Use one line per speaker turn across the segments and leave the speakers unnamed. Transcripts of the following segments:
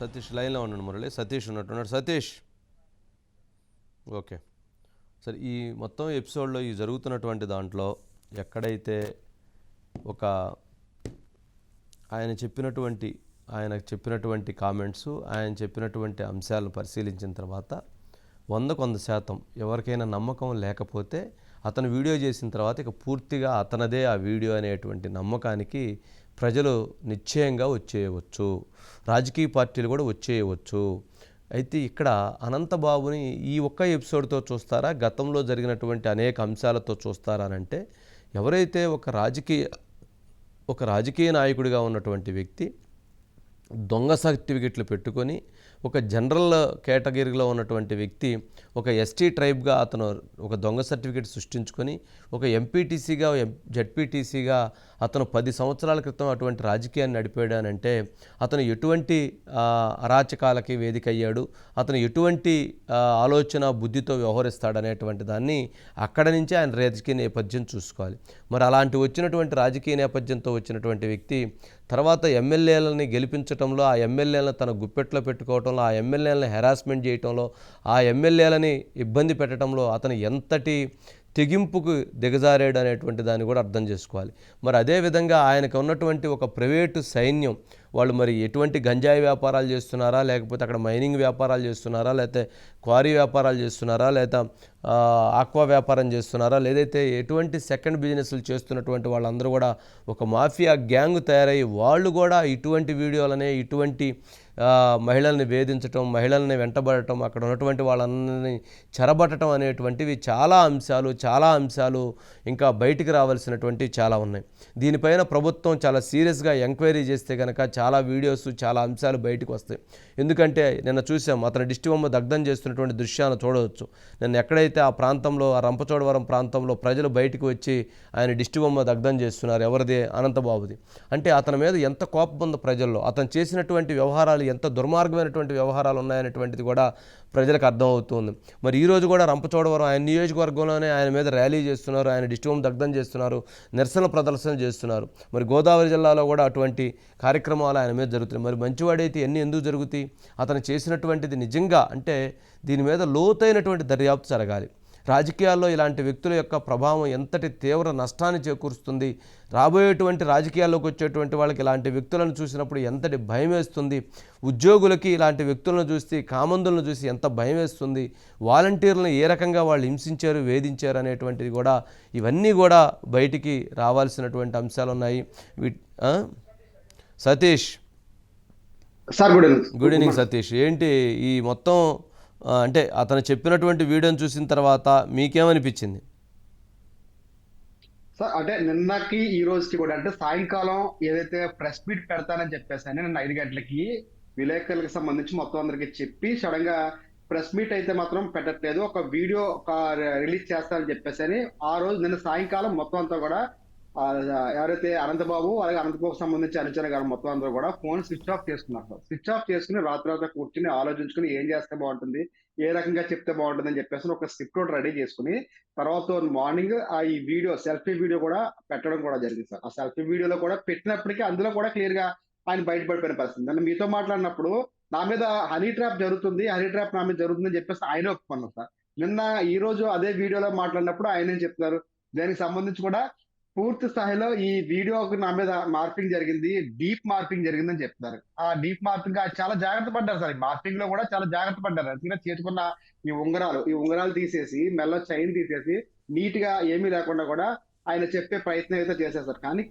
సతీష్ లైన్లో ఉన్నాడు మురళి. సతీష్ ఉన్నట్టున్నాడు. సతీష్! ఓకే. సరే ఈ మొత్తం ఎపిసోడ్లో ఈ జరుగుతున్నటువంటి దాంట్లో ఎక్కడైతే ఒక ఆయన చెప్పినటువంటి ఆయన చెప్పినటువంటి కామెంట్స్ ఆయన చెప్పినటువంటి అంశాలను పరిశీలించిన తర్వాత వందకు వంద శాతం ఎవరికైనా నమ్మకం లేకపోతే అతను వీడియో చేసిన తర్వాత ఇక పూర్తిగా అతనదే ఆ వీడియో అనేటువంటి నమ్మకానికి ప్రజలు నిశ్చయంగా వచ్చేయవచ్చు. రాజకీయ పార్టీలు కూడా వచ్చేయవచ్చు. అయితే ఇక్కడ అనంతబాబుని ఈ ఒక్క ఎపిసోడ్తో చూస్తారా? గతంలో జరిగినటువంటి అనేక అంశాలతో చూస్తారా అని అంటే ఎవరైతే ఒక రాజకీయ ఒక రాజకీయ నాయకుడిగా ఉన్నటువంటి వ్యక్తి దొంగ సర్టిఫికెట్లు పెట్టుకొని ఒక జనరల్ కేటగిరీలో ఉన్నటువంటి వ్యక్తి ఒక ఎస్టీ ట్రైబ్గా అతను ఒక దొంగ సర్టిఫికేట్ సృష్టించుకొని ఒక ఎంపీటీసీగా జడ్పీటీసీగా అతను పది సంవత్సరాల క్రితం అటువంటి రాజకీయాన్ని నడిపాడానంటే అతను ఎటువంటి అరాచకాలకి వేదిక అయ్యాడు అతను ఎటువంటి ఆలోచన బుద్ధితో వ్యవహరిస్తాడనేటువంటి దాన్ని అక్కడ నుంచే ఆయన రాజకీయ నేపథ్యం చూసుకోవాలి. మరి అలాంటి వచ్చినటువంటి రాజకీయ నేపథ్యంతో వచ్చినటువంటి వ్యక్తి తర్వాత ఎమ్మెల్యేలని గెలిపించడంలో ఆ ఎమ్మెల్యేలను తన గుప్పెట్లో చేయటంలో ఆ ఎమ్మెల్యేలను హెరాస్మెంట్ చేయటంలో ఆ ఎమ్మెల్యేలని ఇబ్బంది పెట్టడంలో అతను ఎంతటి తెగింపుకు దిగజారాడు అనేటువంటి దాన్ని కూడా అర్థం చేసుకోవాలి. మరి అదేవిధంగా ఆయనకు ఉన్నటువంటి ఒక ప్రైవేటు సైన్యం వాళ్ళు మరి ఎటువంటి గంజాయి వ్యాపారాలు చేస్తున్నారా లేకపోతే అక్కడ మైనింగ్ వ్యాపారాలు చేస్తున్నారా లేకపోతే క్వారీ వ్యాపారాలు చేస్తున్నారా లేదా ఆక్వా వ్యాపారం చేస్తున్నారా లేదైతే ఎటువంటి సెకండ్ బిజినెస్లు చేస్తున్నటువంటి వాళ్ళందరూ కూడా ఒక మాఫియా గ్యాంగ్ తయారయ్యి వాళ్ళు కూడా ఇటువంటి వీడియోలనే ఇటువంటి మహిళల్ని వేధించటం మహిళల్ని వెంటబడటం అక్కడ ఉన్నటువంటి వాళ్ళందరినీ చెరబట్టడం అనేటువంటివి చాలా అంశాలు చాలా అంశాలు ఇంకా బయటికి రావాల్సినటువంటివి చాలా ఉన్నాయి. దీనిపైన ప్రభుత్వం చాలా సీరియస్గా ఎంక్వైరీ చేస్తే కనుక చాలా వీడియోస్ చాలా అంశాలు బయటకు వస్తాయి. ఎందుకంటే నిన్న చూసాం అతను దిష్టిబొమ్మ దగ్ధం చేస్తున్నటువంటి దృశ్యాన్ని చూడవచ్చు. నిన్న ఎక్కడైతే ఆ ప్రాంతంలో ఆ రంపచోడవరం ప్రాంతంలో ప్రజలు బయటకు వచ్చి ఆయన దిష్టిబొమ్మ దగ్ధం చేస్తున్నారు ఎవరిది? అనంతబాబుది. అంటే అతని మీద ఎంత కోపం ఉందో ప్రజల్లో. అతను చేసినటువంటి వ్యవహారాలు ఎంత దుర్మార్గమైనటువంటి వ్యవహారాలు ఉన్నాయనేటువంటిది కూడా ప్రజలకు అర్థమవుతుంది. మరి ఈ రోజు కూడా రంపచోడవరం ఆయన నియోజకవర్గంలోనే ఆయన మీద ర్యాలీ చేస్తున్నారు. ఆయన డిస్ట్రిక్ట్ దగ్ధం చేస్తున్నారు. నిరసన ప్రదర్శన చేస్తున్నారు. మరి గోదావరి జిల్లాలో కూడా అటువంటి కార్యక్రమాలు ఆయన మీద జరుగుతున్నాయి. మరి మంచివాడైతే ఎన్ని ఎందుకు జరుగుతాయి? అతను చేసినటువంటిది నిజంగా అంటే దీని మీద లోతైనటువంటి దర్యాప్తు జరగాలి. రాజకీయాల్లో ఇలాంటి వ్యక్తుల యొక్క ప్రభావం ఎంతటి తీవ్ర నష్టాన్ని చేకూరుస్తుంది? రాబోయేటువంటి రాజకీయాల్లోకి వచ్చేటువంటి వాళ్ళకి ఇలాంటి వ్యక్తులను చూసినప్పుడు ఎంతటి భయం వేస్తుంది? ఉద్యోగులకి ఇలాంటి వ్యక్తులను చూసి కామందులను చూసి ఎంత భయం వేస్తుంది? వాలంటీర్లను ఏ రకంగా వాళ్ళు హింసించారు వేధించారు అనేటువంటిది కూడా ఇవన్నీ కూడా బయటికి రావాల్సినటువంటి అంశాలు ఉన్నాయి? Satish.
Sir good evening.
Good evening Satish. ఏంటి ఈ మొత్తం అంటే అతను చెప్పినటువంటి వీడియోని చూసిన తర్వాత మీకేమనిపించింది?
సార్ అంటే నిన్నకి ఈ రోజుకి కూడా అంటే సాయంకాలం ఏదైతే ప్రెస్ మీట్ పెడతానని చెప్పేసాను నిన్న ఐదు గంటలకి విలేకరులకు సంబంధించి మొత్తం అందరికి చెప్పి సడన్గా ప్రెస్ మీట్ అయితే మాత్రం పెట్టట్లేదు ఒక వీడియో ఒక రిలీజ్ చేస్తానని చెప్పేసి అని ఆ రోజు నిన్న సాయంకాలం మొత్తం అంతా కూడా ఎవరైతే అనంతబాబు అలాగే అనంతబాబు సంబంధించి అనుచర గారు మొత్తం అందరూ కూడా ఫోన్ స్విచ్ ఆఫ్ చేసుకున్నారు సార్. స్విచ్ ఆఫ్ చేసుకుని రాత్రి రాత్రి కూర్చుని ఆలోచించుకుని ఏం చేస్తే బాగుంటుంది ఏ రకంగా చెప్తే బాగుంటుంది అని చెప్పేసి ఒక స్క్రిప్ట్ ఒకటి రెడీ చేసుకుని తర్వాత మార్నింగ్ ఆ ఈ వీడియో సెల్ఫీ వీడియో కూడా పెట్టడం కూడా జరిగింది సార్. ఆ సెల్ఫీ వీడియోలో కూడా పెట్టినప్పటికీ అందులో కూడా క్లియర్గా ఆయన బయటపడిపోయిన పరిస్థితి. అంటే మీతో మాట్లాడినప్పుడు నా మీద హనీ ట్రాప్ జరుగుతుంది హనీ ట్రాప్ నా మీద జరుగుతుందని చెప్పేసి ఆయన ఒప్పుకున్నారు సార్. నిన్న ఈ రోజు అదే వీడియోలో మాట్లాడినప్పుడు ఆయన ఏం చెప్తున్నారు? దానికి సంబంధించి కూడా పూర్తి స్థాయిలో ఈ వీడియోకి నా మీద మార్పింగ్ జరిగింది డీప్ మార్పింగ్ జరిగిందని చెప్తున్నారు. ఆ డీప్ మార్పింగ్ చాలా జాగ్రత్త పడ్డారు సార్. మార్పింగ్లో కూడా చాలా జాగ్రత్త పడ్డారు. అందుకే చేతుకున్న ఈ ఉంగరాలు ఈ ఉంగరాలు తీసేసి మెల్ల చైన్ తీసేసి నీట్గా ఏమీ లేకుండా కూడా ఆయన చెప్పే ప్రయత్నం అయితే చేశారు కానీ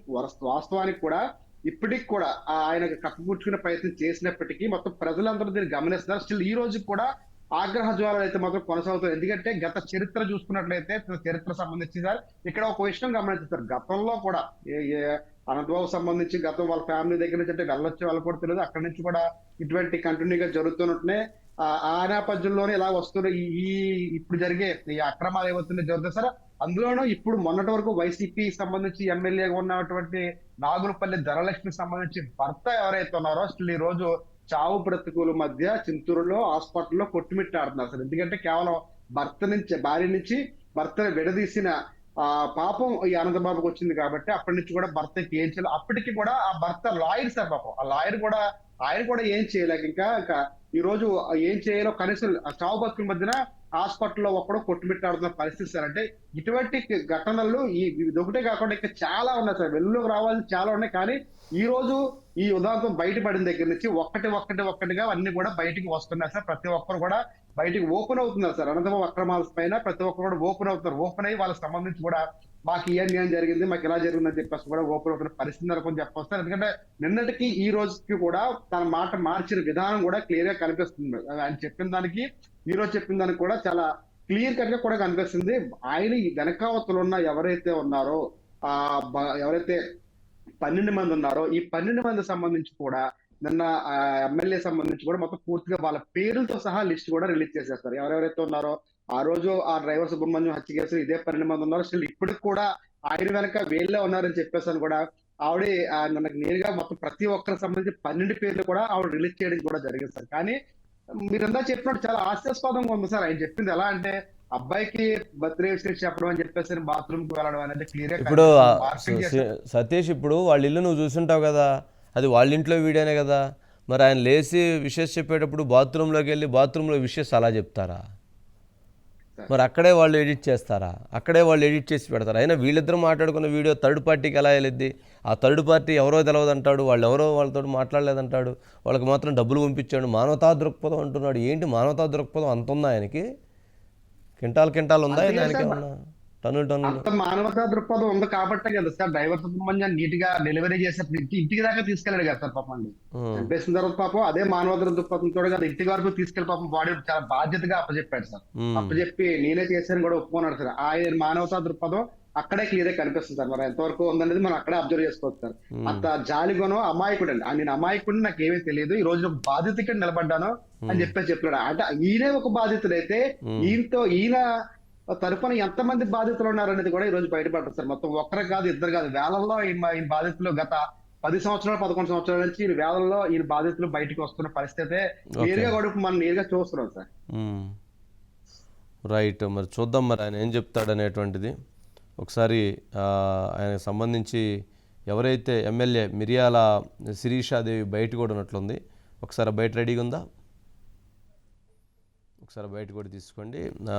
వాస్తవానికి కూడా ఇప్పటికి కూడా ఆయన కప్పుపుచ్చుకునే ప్రయత్నం చేసినప్పటికీ మొత్తం ప్రజలందరూ దీన్ని గమనిస్తున్నారు. స్టిల్ ఈ రోజు కూడా ఆగ్రహ జ్వాలలు అయితే మాత్రం కొనసాగుతుంది ఎందుకంటే గత చరిత్ర చూసుకున్నట్లయితే చరిత్ర సంబంధించి సార్ ఇక్కడ ఒక విషయం గమనించారు గతంలో కూడా అనంతబాబు సంబంధించి గతం వాళ్ళ ఫ్యామిలీ దగ్గర నుంచి అంటే వెళ్ళొచ్చే వాళ్ళు కూడా తెలియదు. అక్కడి నుంచి కూడా ఇటువంటి కంటిన్యూగా జరుగుతున్నట్టునే ఆ- నేపథ్యంలోనే ఇలా వస్తున్న ఈ ఇప్పుడు జరిగే ఈ అక్రమాలు ఏమవుతున్నాయి జరుగుతాయి సార్ అందులోనూ ఇప్పుడు మొన్నటి వరకు వైసీపీ సంబంధించి ఎమ్మెల్యేగా ఉన్నటువంటి నాగులపల్లి ధరలక్ష్మి సంబంధించి భర్త ఎవరైతే ఉన్నారో అసలు ఈ రోజు చావు బ్రతుకుల మధ్య చింతూరులో హాస్పిటల్లో కొట్టుమిట్టాడుతున్నారు అసలు ఎందుకంటే కేవలం భర్త నుంచి భార్య నుంచి భర్తను విడదీసిన ఆ పాపం ఈ ఆనందబాబుకి వచ్చింది కాబట్టి అప్పటి నుంచి కూడా భర్తకి ఏం చేయాలి? అప్పటికి కూడా ఆ భర్త లాయర్ సార్ పాపం. ఆ లాయర్ కూడా ఆయన కూడా ఏం చేయలేక ఇంకా ఇంకా ఈ రోజు ఏం చేయాలో కనీసం ఆ చావు బతుకుల మధ్యన హాస్పిటల్లో ఒకడు కొట్టుమిట్టాడుతున్న పరిస్థితి సార్. అంటే ఇటువంటి ఘటనలు ఈ ఒకటే కాకుండా ఇంకా చాలా ఉన్నాయి సార్. వెలుగులోకి రావాల్సి చాలా ఉన్నాయి. కానీ ఈ రోజు ఈ ఉదాహరణ బయటపడిన దగ్గర నుంచి ఒక్కటి ఒక్కటి ఒక్కటిగా అన్ని కూడా బయటికి వస్తున్నాయి సార్. ప్రతి ఒక్కరు కూడా బయటికి ఓపెన్ అవుతున్నారు సార్. అనంతరం అక్రమాల పైన ప్రతి ఒక్కరు కూడా ఓపెన్ అవుతున్నారు. ఓపెన్ అయ్యి వాళ్ళకి సంబంధించి కూడా మాకు ఈ అన్యాయం జరిగింది మాకు ఇలా జరిగిందని చెప్పేసి కూడా ఓపెన్ అవుతున్న పరిస్థితి నెలకొని చెప్పొస్తారు ఎందుకంటే నిన్నటికి ఈ రోజుకి కూడా తన మాట మార్చిన విధానం కూడా క్లియర్గా కనిపిస్తుంది. ఆయన చెప్పిన దానికి ఈ రోజు చెప్పిన దానికి కూడా చాలా క్లియర్ కట్గా కూడా కనిపిస్తుంది. ఆయన వెనకావతలు ఉన్న ఎవరైతే ఉన్నారో ఆ ఎవరైతే పన్నెండు మంది ఉన్నారో ఈ పన్నెండు మంది సంబంధించి కూడా నిన్న ఎమ్మెల్యే సంబంధించి కూడా మొత్తం పూర్తిగా వాళ్ళ పేర్లతో సహా లిస్ట్ కూడా రిలీజ్ చేసేస్తారు. ఎవరెవరైతే ఉన్నారో ఆ రోజు ఆ డ్రైవర్ సుబ్రహ్మణ్యం హత్య కేసు ఇదే పన్నెండు మంది ఉన్నారు. అసలు ఇప్పటికి కూడా ఆయన వెనక వీళ్ళే ఉన్నారని చెప్పేసి కూడా ఆవిడ మనకు నేరుగా మొత్తం ప్రతి ఒక్కరికి సంబంధించి పన్నెండు పేర్లు కూడా ఆవిడ రిలీజ్ చేయడం కూడా జరిగింది సార్. కానీ మీరంతా చెప్పినట్టు చాలా హాస్యాస్పదంగా ఉంది సార్. ఆయన చెప్పింది ఎలా అంటే అబ్బాయికి బర్త్డే విషయం చెప్పడం అని చెప్పేసి బాత్రూమ్కి వెళ్ళడం అనేది క్లియర్
ఇప్పుడు సతీష్ ఇప్పుడు వాళ్ళ ఇల్లు నువ్వు చూసుంటావు కదా. అది వాళ్ళ ఇంట్లో వీడియోనే కదా. మరి ఆయన లేచి విషెస్ చెప్పేటప్పుడు బాత్రూంలోకి వెళ్ళి బాత్రూంలో విషెస్ అలా చెప్తారా? మరి అక్కడే వాళ్ళు ఎడిట్ చేస్తారా? అక్కడే వాళ్ళు ఎడిట్ చేసి పెడతారు? అయినా వీళ్ళిద్దరూ మాట్లాడుకున్న వీడియో థర్డ్ పార్టీకి ఎలా వెళ్ళిద్ది? ఆ థర్డ్ పార్టీ ఎవరో తెలియదు అంటాడు వాళ్ళు ఎవరో వాళ్ళతో మాట్లాడలేదంటాడు వాళ్ళకి మాత్రం డబ్బులు పంపించాడు. మానవతా దృక్పథం అంటున్నాడు. ఏంటి మానవతా దృక్పథం అంత ఉందా ఆయనకి? కింటాల్ కింటాల్ ఉందా ఆయనకి. ఏమన్నా? టన్నులు టన్నులు
అంత మానవతా దృక్పథం ఉంది కాబట్టే కదా సార్ డ్రైవర్ సుబ్రహ్మణ్యం నీట్గా డెలివరీ ఇంటి ఇంటికి దాకా తీసుకెళ్ళాడు కదా సార్ పాపం అండి. చంపేసిన తర్వాత పాపం అదే మానవతా దృక్పథంతో కదా ఇంటి వరకు తీసుకెళ్ళి పాపం బాడీ చాలా బాధ్యతగా అప్పచెప్పాడు సార్. అప్పచెప్పి నేనే చేశాను కూడా ఒప్పుకున్నాడు సార్. ఆయన మానవతా దృక్పథం అక్కడే క్లియర్గా కనిపిస్తుంది సార్. మరి ఎంతవరకు ఉందనేది మనం అక్కడే అబ్జర్వ్ చేసుకోవచ్చు సార్. అంత జాలిగొనో అమాయకుడు అండి నేను అమాయకుడిని నాకు ఏమీ తెలియదు. ఈ రోజు బాధితుడికి నిలబడ్డాను అని చెప్పేసి చెప్పాడు. అంటే ఈయనే ఒక బాధితుడైతే ఈయనతో ఈయన తరపున ఎంతమంది బాధితులు ఉన్నారు అనేది కూడా ఈ రోజు బయటపడుతుంది సార్. మొత్తం ఒక్కరు కాదు ఇద్దరు కాదు. వేలల్లో ఈయన బాధితులు గత పది సంవత్సరాలు పదకొండు సంవత్సరాల నుంచి ఈ వేలల్లో ఈయన బాధితులు బయటకు వస్తున్న పరిస్థితి నేరుగా కూడా మనం నేరుగా చూస్తున్నాం సార్.
రైట్. మరి చూద్దాం మరి ఆయన ఏం చెప్తాడు అనేటువంటిది. ఒకసారి ఆయనకు సంబంధించి ఎవరైతే ఎమ్మెల్యే మిరియాల శిరీషాదేవి బయట కూడా ఉన్నట్లుంది ఒకసారి బయట రెడీగా ఉందా? ఒకసారి బయట కూడా తీసుకోండి. ఆ,